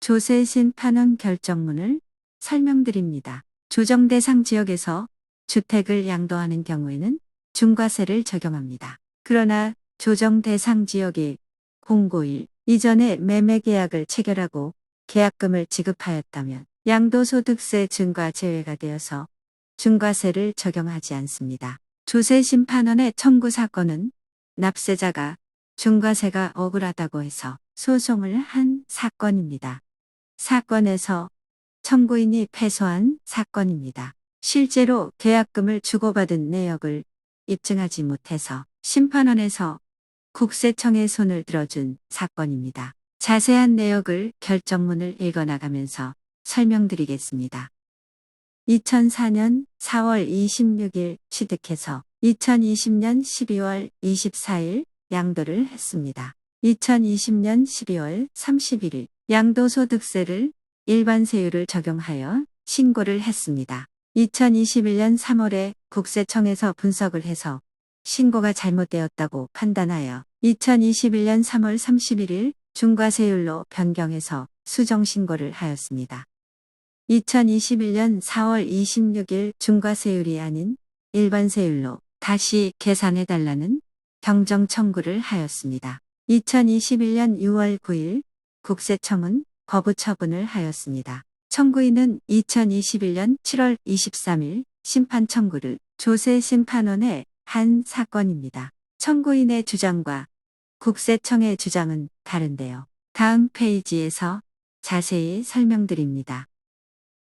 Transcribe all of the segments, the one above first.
조세신 판원 결정문을 설명드립니다. 조정 대상 지역에서 주택을 양도하는 경우에는 중과세를 적용합니다. 그러나 조정 대상 지역이 공고일 이전에 매매 계약을 체결하고 계약금을 지급하였다면 양도소득세 증가 제외가 되어서 중과세를 적용하지 않습니다. 조세심판원의 청구 사건은 납세자가 중과세가 억울하다고 해서 소송을 한 사건입니다. 사건에서 청구인이 패소한 사건입니다. 실제로 계약금을 주고받은 내역을 입증하지 못해서 심판원에서 국세청에 손을 들어준 사건입니다. 자세한 내역을 결정문을 읽어나가면서 설명드리겠습니다. 2004년 4월 26일 취득해서 2020년 12월 24일 양도를 했습니다. 2020년 12월 31일 양도소득세를 일반세율을 적용하여 신고를 했습니다. 2021년 3월에 국세청에서 분석을 해서 신고가 잘못되었다고 판단하여 2021년 3월 31일 중과세율로 변경해서 수정신고를 하였습니다. 2021년 4월 26일 중과세율이 아닌 일반세율로 다시 계산해달라는 경정 청구를 하였습니다. 2021년 6월 9일 국세청은 거부 처분을 하였습니다. 청구인은 2021년 7월 23일 심판 청구를 조세 심판원에 한 사건입니다. 청구인의 주장과 국세청의 주장은 다른데요. 다음 페이지에서 자세히 설명드립니다.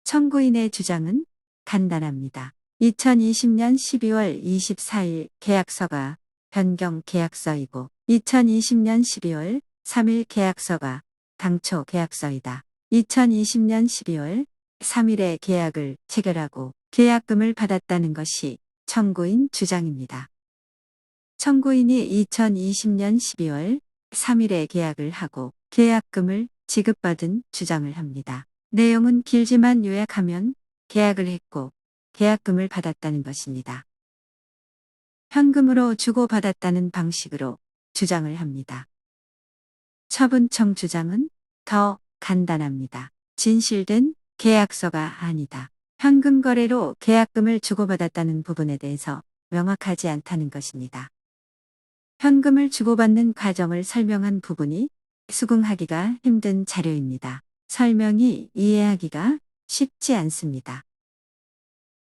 청구인의 주장은 간단합니다. 2020년 12월 24일 계약서가 변경 계약서이고 2020년 12월 3일 계약서가 당초 계약서이다. 2020년 12월 3일에 계약을 체결하고 계약금을 받았다는 것이 청구인 주장입니다. 청구인이 2020년 12월 3일에 계약을 하고 계약금을 지급받은 주장을 합니다. 내용은 길지만 요약하면 계약을 했고 계약금을 받았다는 것입니다. 현금으로 주고받았다는 방식으로 주장을 합니다. 처분청 주장은 더 간단합니다. 진실된 계약서가 아니다. 현금 거래로 계약금을 주고받았다는 부분에 대해서 명확하지 않다는 것입니다. 현금을 주고받는 과정을 설명한 부분이 수긍하기가 힘든 자료입니다. 설명이 이해하기가 쉽지 않습니다.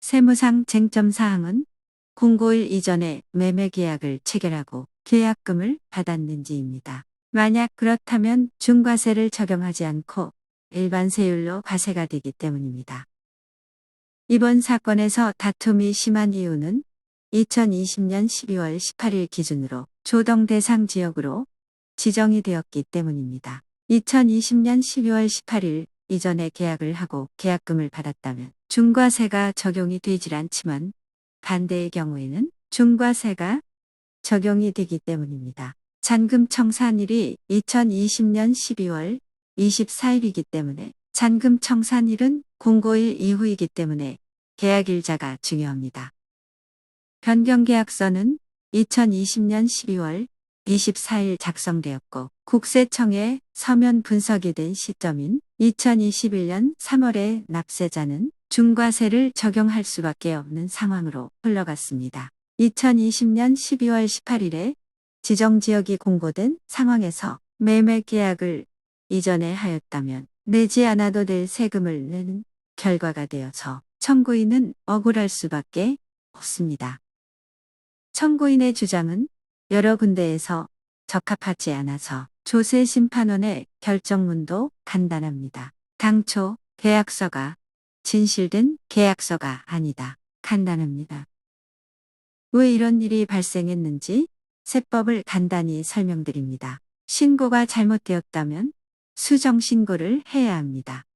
세무상 쟁점 사항은 공고일 이전에 매매 계약을 체결하고 계약금을 받았는지입니다. 만약 그렇다면 중과세를 적용하지 않고 일반 세율로 과세가 되기 때문입니다. 이번 사건에서 다툼이 심한 이유는 2020년 12월 18일 기준으로 조정 대상 지역으로 지정이 되었기 때문입니다. 2020년 12월 18일 이전에 계약을 하고 계약금을 받았다면 중과세가 적용이 되질 않지만 반대의 경우에는 중과세가 적용이 되기 때문입니다. 잔금 청산일이 2020년 12월 24일이기 때문에 잔금 청산일은 공고일 이후이기 때문에 계약일자가 중요합니다. 변경계약서는 2020년 12월 24일 작성되었고 국세청에 서면 분석이 된 시점인 2021년 3월에 납세자는 중과세를 적용할 수밖에 없는 상황으로 흘러갔습니다. 2020년 12월 18일에 지정 지역이 공고된 상황에서 매매 계약을 이전에 하였다면 내지 않아도 될 세금을 내는 결과가 되어서 청구인은 억울할 수밖에 없습니다. 청구인의 주장은 여러 군데에서 적합하지 않아서 조세 심판원의 결정문도 간단합니다. 당초 계약서가 진실된 계약서가 아니다. 간단합니다. 왜 이런 일이 발생했는지 세법을 간단히 설명드립니다. 신고가 잘못되었다면 수정 신고를 해야 합니다.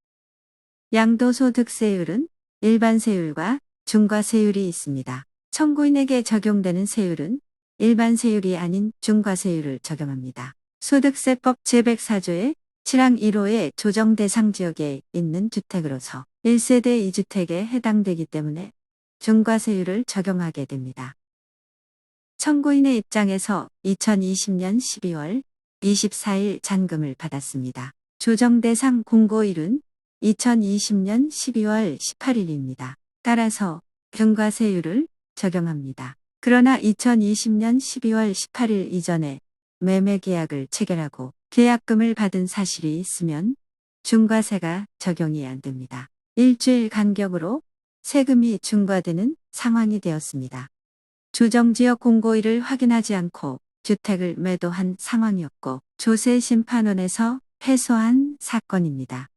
양도소득세율은 일반 세율과 중과세율이 있습니다. 청구인에게 적용되는 세율은 일반 세율이 아닌 중과세율을 적용합니다. 소득세법 제104조의 7항 1호의 조정 대상 지역에 있는 주택으로서 1세대 2주택에 해당되기 때문에 중과세율을 적용하게 됩니다. 청구인의 입장에서 2020년 12월 24일 잔금을 받았습니다. 조정 대상 공고일은 2020년 12월 18일입니다. 따라서 중과세율을 적용합니다. 그러나 2020년 12월 18일 이전에 매매 계약을 체결하고 계약금을 받은 사실이 있으면 중과세가 적용이 안 됩니다. 일주일 간격으로 세금이 중과되는 상황이 되었습니다. 조정지역 공고일을 확인하지 않고 주택을 매도한 상황이었고 조세 심판원에서 패소한 사건입니다.